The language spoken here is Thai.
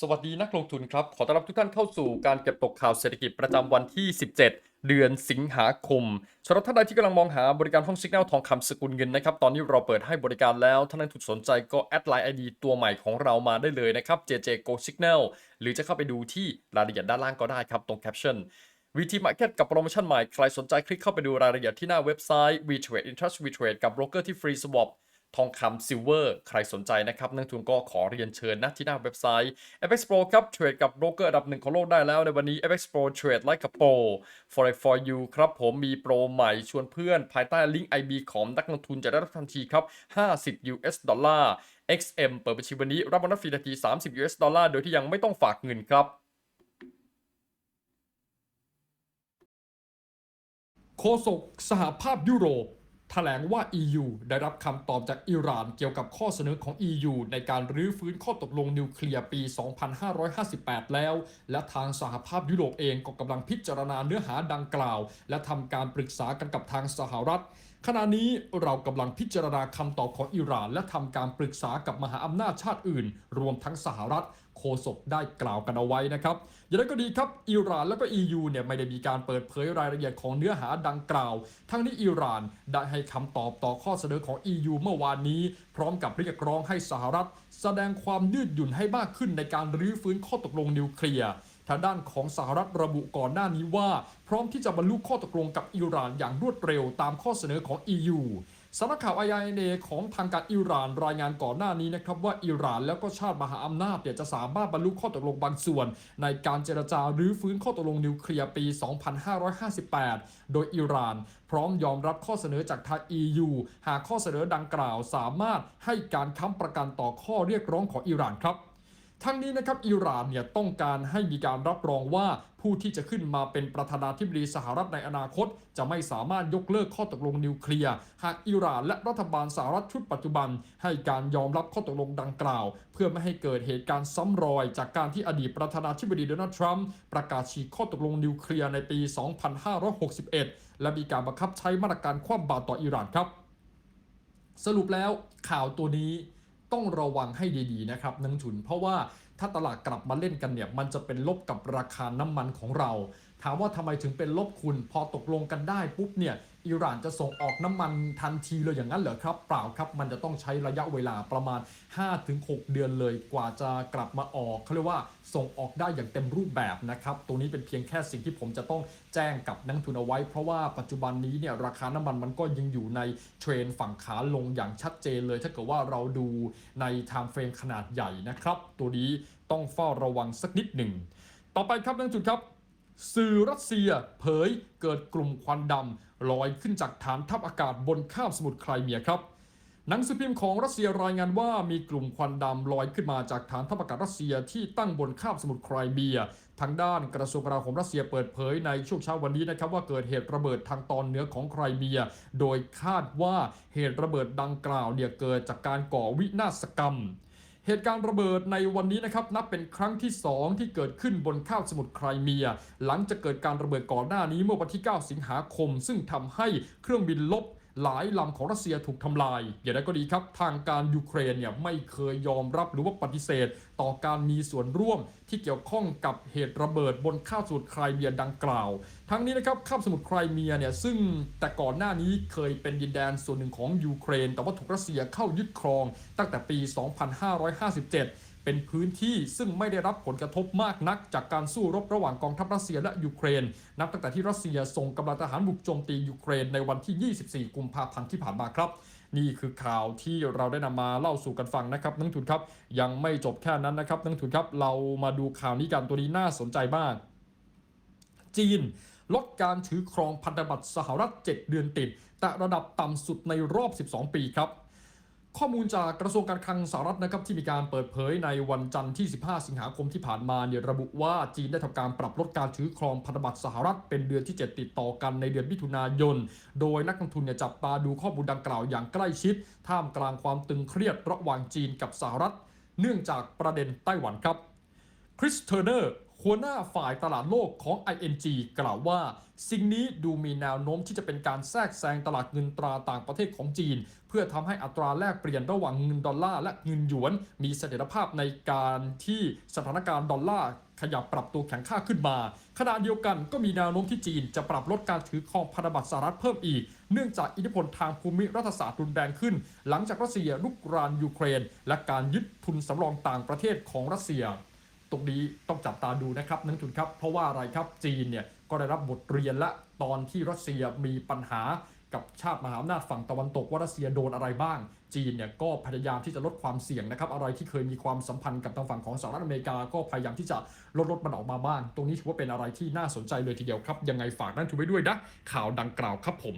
สวัสดีนักลงทุนครับ ขอต้อนรับทุกท่านเข้าสู่การเก็บตกข่าวเศรษฐกิจประจำวันที่ 17 เดือนสิงหาคมสำหรับท่านใดที่กำลังมองหาบริการห้องสิกแนลทองคำสกุลเงินนะครับ ตอนนี้เราเปิดให้บริการแล้ว ท่านนั้นถูกสนใจก็แอดไลน์ ID ตัวใหม่ของเรามาได้เลยนะครับ JJ Go Signal หรือจะเข้าไปดูที่รายละเอียดด้านล่างก็ได้ครับตรงแคปชั่น VT Market กับโปรโมชั่นใหม่ ใครสนใจคลิกเข้าไปดูรายละเอียดที่หน้าเว็บไซต์ VTrade Interest VTrade กับโบรกเกอร์ที่ฟรีสวอป ทองคำซิลเวอร์ใครสนใจนะครับนักลงทุนก็ขอเรียนเชิญนะที่หน้าเว็บไซต์ FX Pro ครับเทรดกับโบรกเกอร์อันดับหนึ่งของโลกได้แล้วในวันนี้ FX Pro เทรดไลค์กับโปร Forex for you ครับผมมีโปรใหม่ชวนเพื่อน ภายใต้ลิงก์ IB ของนักลงทุนจะได้รับทันทีครับ 50 US ดอลลาร์ XM เปิดบัญชีวันนี้รับโบนัสฟรีทันที 30 US ดอลลาร์โดยที่ยังไม่ต้องฝากเงินครับโฆษกสหภาพยุโรป แถลงว่า EU ได้รับคำตอบจากอิหร่านเกี่ยวกับข้อเสนอของ EU ในการรื้อฟื้นข้อตกลงนิวเคลียร์ปี 2558 แล้ว และทางสหภาพยุโรปเองก็กำลังพิจารณาเนื้อหาดังกล่าว และทำการปรึกษากันกับทางสหรัฐ ขณะนี้เรากำลังพิจารณาคำตอบของอิหร่าน และทำการปรึกษากับมหาอำนาจชาติอื่น รวมทั้งสหรัฐ โฆษกได้กล่าวกันเอาไว้นะครับ อย่างไรก็ดีครับอิหร่านแล้วก็ EU เนี่ยไม่ได้มีการเปิดเผยรายละเอียดของเนื้อหาดังกล่าว ทั้งนี้อิหร่านได้ให้คำตอบต่อข้อเสนอของ EU เมื่อวานนี้ พร้อมกับเรียกร้องให้สหรัฐ แสดงความยืดหยุ่นให้มากขึ้นในการรื้อฟื้นข้อตกลงนิวเคลียร์ทางด้านของสหรัฐระบุก่อนหน้านี้ว่า พร้อมที่จะบรรลุข้อตกลงกับอิหร่านอย่างรวดเร็วตามข้อเสนอของ EU สำนักข่าว IINA ของทางการอิหร่านรายงานก่อนหน้านี้นะครับว่าอิหร่านแล้วก็ชาติมหาอำนาจเนี่ยจะสามารถบรรลุข้อตกลงบางส่วน ในการเจรจาหรือฟื้นข้อตกลงนิวเคลียร์ปี 2558 โดยอิหร่าน พร้อมยอมรับข้อเสนอจากทาง EU หากข้อเสนอดังกล่าวสามารถให้การค้ำประกันต่อข้อเรียกร้องของอิหร่านครับทั้งนี้นะครับอิหร่านเนี่ยต้องการให้มีการรับรองว่า ผู้ที่จะขึ้นมาเป็นประธานาธิบดีสหรัฐในอนาคต จะไม่สามารถยกเลิกข้อตกลงนิวเคลียร์หากอิหร่านและรัฐบาลสหรัฐชุดปัจจุบัน ให้การยอมรับข้อตกลงดังกล่าว เพื่อไม่ให้เกิดเหตุการณ์ซ้ำรอย จากการที่อดีตประธานาธิบดีโดนัลด์ทรัมป์ประกาศฉีกข้อตกลงนิวเคลียร์ในปี 2561 และมีการบังคับใช้มาตรการคว่ำบาตรต่ออิหร่านครับ สรุปแล้วข่าวตัวนี้ ต้องระวังให้ดีๆนะครับนักลงทุน เพราะว่าถ้าตลาดกลับมาเล่นกันเนี่ยมันจะเป็นลบกับราคาน้ำมันของเรา ถามว่าทำไมถึงเป็นลบคุณพอตกลงกันได้ปุ๊บเนี่ย อิหร่านจะส่งออกน้ำมันทันทีเลยอย่างนั้นเหรอครับ เปล่าครับมันจะต้องใช้ระยะเวลาประมาณ 5-6 เดือนเลยกว่าจะกลับมาออกเขาเรียกว่าส่งออกได้อย่างเต็มรูปแบบนะครับตรงนี้เป็นเพียงแค่สิ่งที่ผมจะต้องแจ้งกับนักทุนเอาไว้ เพราะว่าปัจจุบันนี้เนี่ยราคาน้ำมันมันก็ยังอยู่ในเทรนฝั่งขาลงอย่างชัดเจนเลย ถ้าเกิดว่าเราดูในไทม์เฟรมขนาดใหญ่นะครับ ตัวนี้ต้องเฝ้าระวังสักนิดหนึ่งต่อไปครับนักลงทุนครับ สื่อรัสเซียเผยเกิดกลุ่มควันดำลอยขึ้นจากฐานทัพอากาศบนคาบสมุทรไครเมียครับ หนังสือพิมพ์ของรัสเซียรายงานว่ามีกลุ่มควันดำลอยขึ้นมาจากฐานทัพอากาศรัสเซียที่ตั้งบนคาบสมุทรไครเมีย ทางด้านกระทรวงกลาโหมรัสเซียเปิดเผยในช่วงเช้าวันนี้นะครับว่าเกิดเหตุระเบิดทางตอนเหนือของไครเมีย โดยคาดว่าเหตุระเบิดดังกล่าวเนี่ยเกิดจากการก่อวินาศกรรม เหตุการณ์ระเบิดในวันนี้นะครับนับเป็นครั้งที่ 2 ที่เกิดขึ้นบนข้าวสมุทรไครเมีย หลังจากเกิดการระเบิดก่อนหน้านี้เมื่อวันที่ 9 สิงหาคม ซึ่งทำให้เครื่องบินลบ หลายลำของรัสเซียถูกทำลาย อย่างไรก็ดีครับ ทางการยูเครนเนี่ยไม่เคยยอมรับหรือว่าปฏิเสธ ต่อการมีส่วนร่วมที่เกี่ยวข้องกับเหตุระเบิดบนคาบสมุทรไครเมียดังกล่าว ทั้งนี้นะครับคาบสมุทรไครเมียเนี่ยซึ่งแต่ก่อนหน้านี้เคยเป็นดินแดนส่วนหนึ่งของยูเครน แต่ว่าถูกรัสเซียเข้ายึดครองตั้งแต่ปี 2557 เป็นพื้นที่ซึ่งไม่ได้รับผลกระทบมากนัก จากการสู้รบระหว่างกองทัพรัสเซียและยูเครน นับตั้งแต่ที่รัสเซียส่งกำลังทหารบุกโจมตียูเครนในวันที่ 24 กุมภาพันธ์ที่ผ่านมาครับนี่คือข่าวที่เราได้นำมาเล่าสู่กันฟังนะครับนักทุนครับ ยังไม่จบแค่นั้นนะครับนักทุนครับ เรามาดูข่าวนี้กันตัวนี้น่าสนใจมาก จีน ลดการถือครองพันธบัตรสหรัฐ 7 เดือนติด แต่ระดับต่ำสุดในรอบ 12 ปีครับ ข้อมูลจากกระทรวงการคลังสหรัฐนะครับที่มีการเปิดเผยในวันจันทร์ที่ 15 สิงหาคมที่ผ่านมาเนี่ยระบุว่าจีนได้ทำการปรับลดการถือครองพันธบัตรสหรัฐเป็นเดือนที่ 7 ติดต่อกันในเดือนมิถุนายน โดยนักลงทุนเนี่ยจับตาดูข้อมูลดังกล่าวอย่างใกล้ชิด ท่ามกลางความตึงเครียดระหว่างจีนกับสหรัฐ เนื่องจากประเด็นไต้หวันครับคริสเทอร์เนอร์ หัวหน้าฝ่ายตลาดโลกของ ING กล่าวว่า สิ่งนี้ดูมีแนวโน้มที่จะเป็นการแทรกแซงตลาดเงินตราต่างประเทศของจีน เพื่อทำให้อัตราแลกเปลี่ยนระหว่างเงินดอลลาร์และเงินหยวน มีเสถียรภาพในการที่สถานการณ์ดอลลาร์ขยับปรับตัวแข็งค่าขึ้นมา ขณะเดียวกันก็มีแนวโน้มที่จีนจะปรับลดการถือครองพันธบัตรสหรัฐเพิ่มอีก เนื่องจากอิทธิพลทางภูมิรัฐศาสตร์รุนแรงขึ้น หลังจากรัสเซียลุกรานยูเครน และการยึดทุนสำรองต่างประเทศของรัสเซีย ตรงนี้ต้องจับตาดูนะครับนักทุนครับ เพราะว่าอะไรครับจีนเนี่ยก็ได้รับบทเรียนละตอนที่รัสเซียมีปัญหากับชาติมหาอำนาจฝั่งตะวันตกว่ารัสเซียโดนอะไรบ้าง จีนเนี่ยก็พยายามที่จะลดความเสี่ยงนะครับ อะไรที่เคยมีความสัมพันธ์กับทางฝั่งของสหรัฐอเมริกา ก็พยายามที่จะลดลดมันออกมาบ้าง ตรงนี้ถือว่าเป็นอะไรที่น่าสนใจเลยทีเดียวครับ ยังไงฝากนักลงทุนไว้ด้วยนะข่าวดังกล่าวครับผม